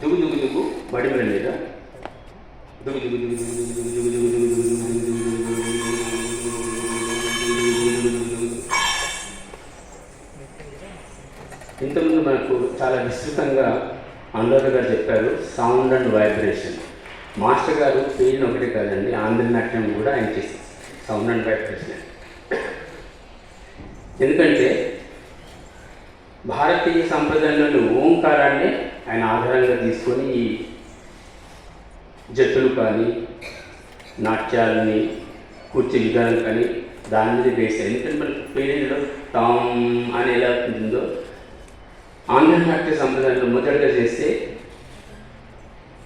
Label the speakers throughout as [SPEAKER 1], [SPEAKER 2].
[SPEAKER 1] దుగు దుగు దుగు మడిమల మీద దుగు దుగు దుగు దుగు దుగు దుగు దుగు దుగు దుగు దుగు దుగు ఇంతకుముందు మనకు చాలా విస్తృతంగా అందరు గారు చెప్పారు సౌండ్ అండ్ వైబ్రేషన్ మాస్టర్ గారు పేరుని ఒకటే కాదండి ఆంధ్రనాట్యం కూడా ఆయన చేస్తారు సౌండ్ అండ్ వైబ్రేషన్ ఎందుకంటే భారతీయ సంప్రదాయంలో ఓంకారాన్ని ఆయన ఆధారంగా తీసుకొని ఈ జట్టులు కానీ నాట్యాలని కూర్చే విధానం కానీ దాని మీద వేస్తారు ఎందుకంటే మనకి పేరులో తాం అని ఎలా ఉంటుందో ఆంధ్ర నాట్య సంప్రదాయంలో మొదటగా చేస్తే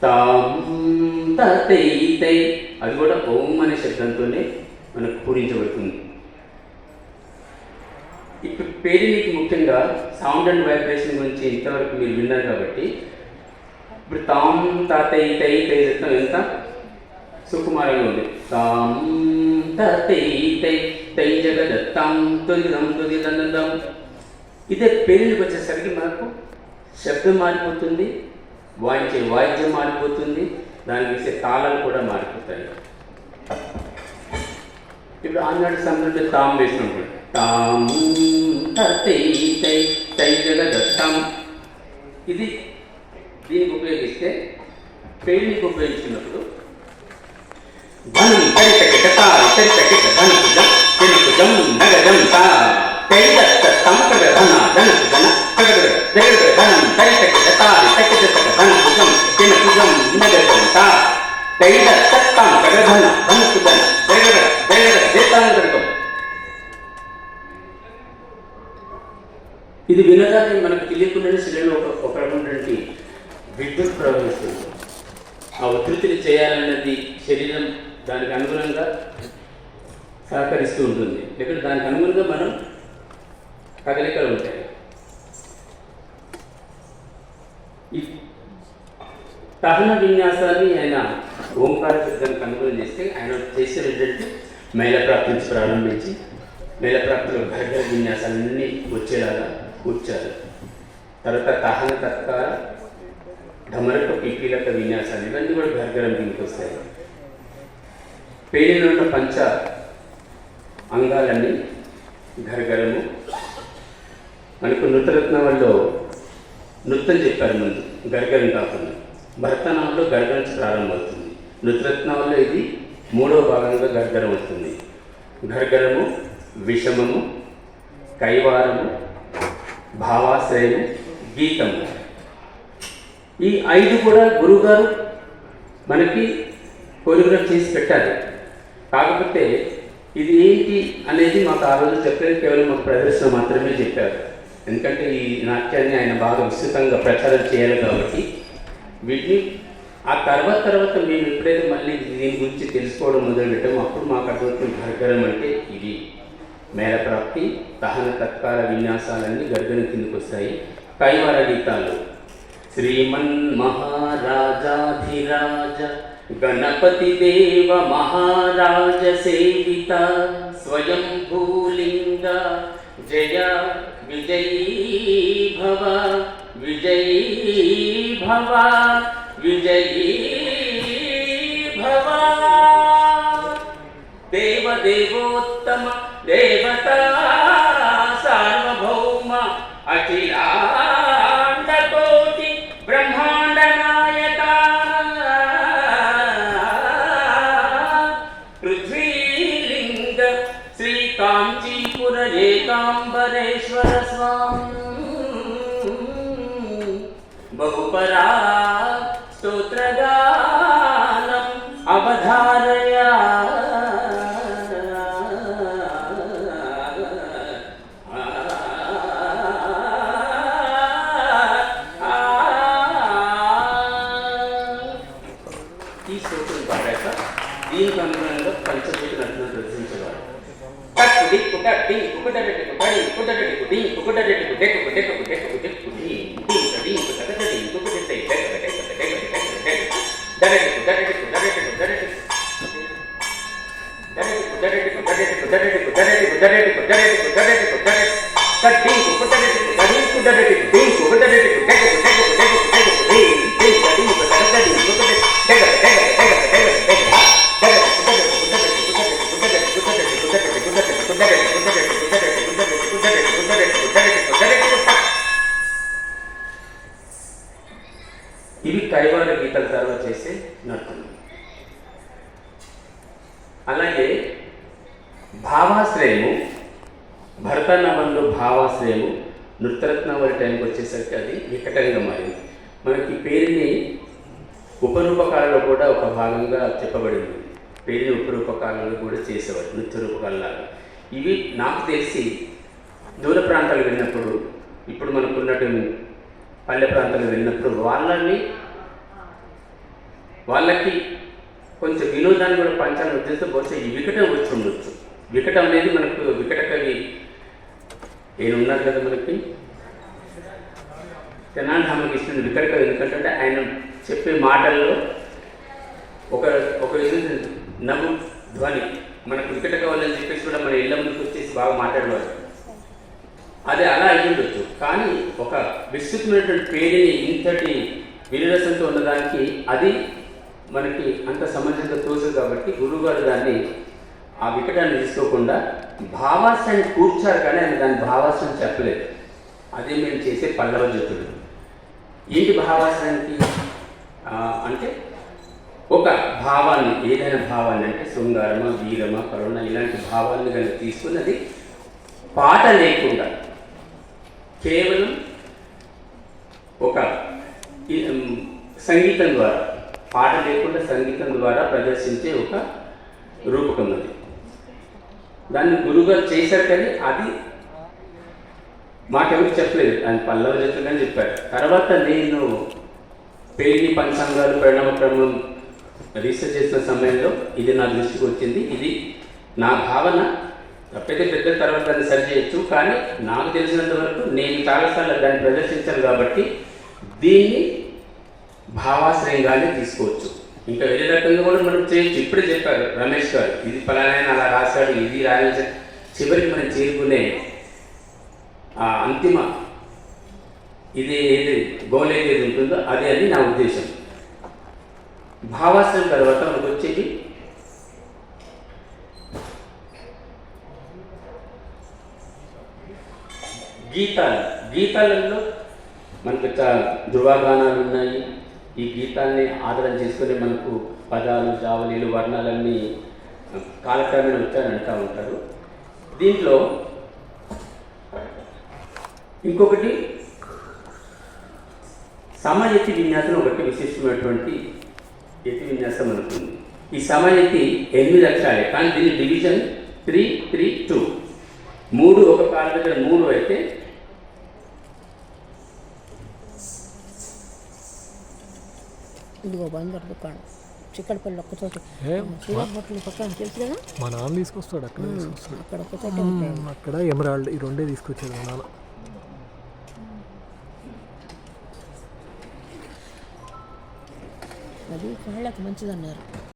[SPEAKER 1] తాం తై అది కూడా ఓం అనే శబ్దంతోనే మనకు పూరించబడుతుంది. పేరు మీకు ముఖ్యంగా సౌండ్ అండ్ వైబ్రేషన్ గురించి ఇంతవరకు మీరు విన్నారు కాబట్టి. ఇప్పుడు తాం తాతయ్య తై తై చెప్తాం ఎంత? సుకుమారంగా ఉంది. తాం తై తై జగద జగదత్తాం తొలిదం తొలిదం ఇదే పేరుకి వచ్చేసరికి మనకు శబ్దం మారిపోతుంది వాయించే వాయిద్యం మారిపోతుంది దానికి వేసే తాళాలు కూడా మారిపోతాయి. ఇప్పుడు ఆనాడు సంబంధించి తాం వేసినప్పుడు తాము తై తైజల దత్తం ఇది దీనికి ఉపయోగిస్తే పెయిన్కి ఉపయోగించినప్పుడు ధనం తరితకిటత తరితకిట ధనకుజం జనకుజం నగజం తా తైదత్త సంకట ధన ధనకుజన కగడ దేగడ ధనం తరితకిటత తరితకిట ధనకుజం జనకుజం నగజం తా తైదత్త సంకట ధన ఇది వినగానే మనకు తెలియకుండానే శరీరంలో ఒక ఒక రకమైనటువంటి విద్యుత్ ప్రవహిస్తుంది. ఆ ఉధృతిని చేయాలన్నది శరీరం దానికి అనుగుణంగా సహకరిస్తూ ఉంటుంది. లేకుంటే దానికి అనుగుణంగా మనం కదలికలు ఉంటాయి. ఈ తహన విన్యాసాన్ని ఆయన ఓంకార శబ్దానికి అనుగుణం చేస్తే ఆయన చేసిన ఏంటంటే మేళప్రాప్తి నుంచి ప్రారంభించి మేళప్రాప్తిలో గర్భ విన్యాసాలన్నీ వచ్చేలాగా కూర్చారు తర్వాత తహన తత్కార ఢమరక పిపీలక విన్యాసాలు ఇవన్నీ కూడా గర్గరం దీనికి వస్తాయి. పేలిన పంచ అంగాలన్నీ గర్గరము మనకు నృతరత్నంలో నృత్యం చెప్పారు ముందు గర్గరం కాకుండా. భరతనామంలో గర్గరం ప్రారంభమవుతుంది. నృతరత్నంలో ఇది మూడవ భాగంగా గర్గరం వస్తుంది గర్గరము విషమము కైవారము భావాశ్రయము గీతము. ఈ ఐదు కూడా గురువుగారు మనకి కొరియోగ్రాఫ్ చేసి పెట్టారు. కాకపోతే ఇది ఏంటి అనేది మాకు ఆ రోజు చెప్పలేదు కేవలం మాకు ప్రదర్శన మాత్రమే చెప్పారు. ఎందుకంటే ఈ నాట్యాన్ని ఆయన బాగా విస్తృతంగా ప్రచారం చేయాలి కాబట్టి. వీటిని ఆ తర్వాత తర్వాత మేము ఎప్పుడైతే మళ్ళీ దీని గురించి తెలుసుకోవడం మొదలుపెట్టామో అప్పుడు మాకు అర్థమవుతుంది భర్గరం అంటే ఇది. మేళప్రాప్తి దహన తత్కాల విన్యాసాలన్నీ గర్భని కిందకు వస్తాయి కైవర గీతాలు శ్రీమన్ మహారాజాధిరాజ గణపతి దేవ మహారాజ సేవిత స్వయం భూలింగ జయ విజయీ భవ విజయీ భవ విజయీ భవ. దేవదేవోత్తమ దేవత సార్వభౌమ అఖిలాండకోటి బ్రహ్మాండ నాయక పృథ్వీలింగ శ్రీ కాంచీపుర ఏకాంబరేశ్వర స్వామి. బహుపరా స్తోత్రగానం అవధారయా. ఈ స్తోత్రం పాడాక దీనికి అనుగుణంగా పంచభూత నటులను ప్రదర్శించేవారు కట్టు దిక్కు కట్టి కుకుటడెకు పడి కుటడెకు డి కుకుటడెకు డెకు డెకు డెకు డెకు డి డి డి కటడె కుకుటె డెకు డెకు డెకు డెకు డెకు దడెకు దడెకు దడెకు దడెకు దడెకు దడెకు దడెకు దడెకు దడెకు దడెకు దడెకు దడెకు కట్టి కుకుటడెకు కడి కుటడెకు డి కుకుటడెకు డెకు డెకు డెకు డెకు భావాశ్రయము భరతనామంలో భావాశ్రయము వారి టైంకి వచ్చేసరికి అది వికటంగా మారింది మనకి పేరుని ఉపరూపకాలలో కూడా ఒక భాగంగా చెప్పబడింది. పేరుని ఉపరూపకాలలో కూడా చేసేవారు నృత్య రూపకాలలాగా ఇవి నాకు తెలిసి దూర ప్రాంతాలు వెళ్ళినప్పుడు ఇప్పుడు మనకున్నట్టు పల్లె ప్రాంతాలు వెళ్ళినప్పుడు వాళ్ళని వాళ్ళకి కొంచెం వినోదాన్ని కూడా పంచాలని ఉద్దేశం బహుశా ఈ వికటం వచ్చి ఉండొచ్చు. వికటం అనేది మనకు వికట కవి ఈయన ఉన్నారు కదా మనకి. తెనాలి ఇచ్చిన వికట కవి ఎందుకంటే ఆయన చెప్పే మాటల్లో ఒక ఒక విధంగా నవ్వు ధ్వని. మనకు వికట కావాలని చెప్పేసి కూడా మన ఇళ్ళ ముందుకు వచ్చేసి బాగా మాట్లాడేవారు. అది అలా అయి ఉండొచ్చు. కానీ ఒక విస్తృతమైనటువంటి పేరుని ఇంతటి వినిరసంతో ఉన్నదానికి అది మనకి అంత సమంజంగా తోచదు కాబట్టి గురువుగారు దాన్ని ఆ వికటాన్ని తీసుకోకుండా భావాశ్రాన్ని కూర్చారు కానీ ఆయన దాని భావాశ్రం చెప్పలేదు. అదే మేము చేసే పల్లవ జ్యోతులు ఏంటి భావాశ్రానికి అంటే ఒక భావాన్ని ఏదైనా భావాన్ని అంటే శృంగారమ వీరమ కరుణ ఇలాంటి భావాన్ని కనుక తీసుకున్నది పాట లేకుండా కేవలం ఒక సంగీతం ద్వారా పాట లేకుండా సంగీతం ద్వారా ప్రదర్శించే ఒక రూపకం అది. దాన్ని గురువుగా చేశారు కానీ అది మాకెవరికి చెప్పలేదు. దాని పల్లవ చెప్తుందని చెప్పారు తర్వాత నేను పేరుని పంచాంగాలు పరిణామ క్రమం రీసెర్చ్ చేసిన సమయంలో ఇది నా దృష్టికి వచ్చింది. ఇది నా భావన. తప్పైతే పెద్ద తర్వాత దాన్ని సరి చేయొచ్చు. కానీ నాకు తెలిసినంత వరకు నేను చాలాసార్లు దాన్ని ప్రదర్శించాను కాబట్టి దీన్ని భావాశ్రయంగానే తీసుకోవచ్చు. ఇంకా వేరే రకంగా కూడా మనం చేయొచ్చు ఇప్పుడే చెప్పారు రమేష్ గారు ఇది ఫలానా అలా రాశాడు ఇది రాయించాడు చివరికి మనం చేరుకునే ఆ అంతిమ ఇది ఏది గోల్ ఏది ఉంటుందో అదే అని నా ఉద్దేశం. భావాసనం తర్వాత మనకు వచ్చేది గీతాలు. గీతాలలో మనకు చాలా ధృవగానాలు ఉన్నాయి. ఈ గీతాల్ని ఆధారం చేసుకుని మనకు పదాలు జావలీలు వర్ణాలన్నీ కాలక్రమేణ వచ్చారని అంటూ ఉంటారు. దీంట్లో ఇంకొకటి సమయతి విన్యాసం ఒకటి విశిష్టమైనటువంటి యతి విన్యాసం అనుకుంది. ఈ సమయతి ఎనిమిది అక్షరాలే కానీ దీని డివిజన్ త్రీ త్రీ టూ మూడు ఒక కాలం దగ్గర మూడు అయితే
[SPEAKER 2] ఇదిగో బందర్ దుకాణం. చిక్కడపల్లి ఒక్క చోట
[SPEAKER 3] ఏ,
[SPEAKER 2] సూరత్ హోటల్ పక్కన తెలుసు కదా?
[SPEAKER 3] మా నాన్న తీసుకొస్తాడు అక్కడ
[SPEAKER 2] అక్కడ ఒక్క చోట ఉంటాయి.
[SPEAKER 3] అక్కడ ఎమరాల్డ్ ఈ రెండే తీసుకొచ్చాడు మా నాన్న.
[SPEAKER 2] అది కాళ్ళకి మంచిదన్నారు.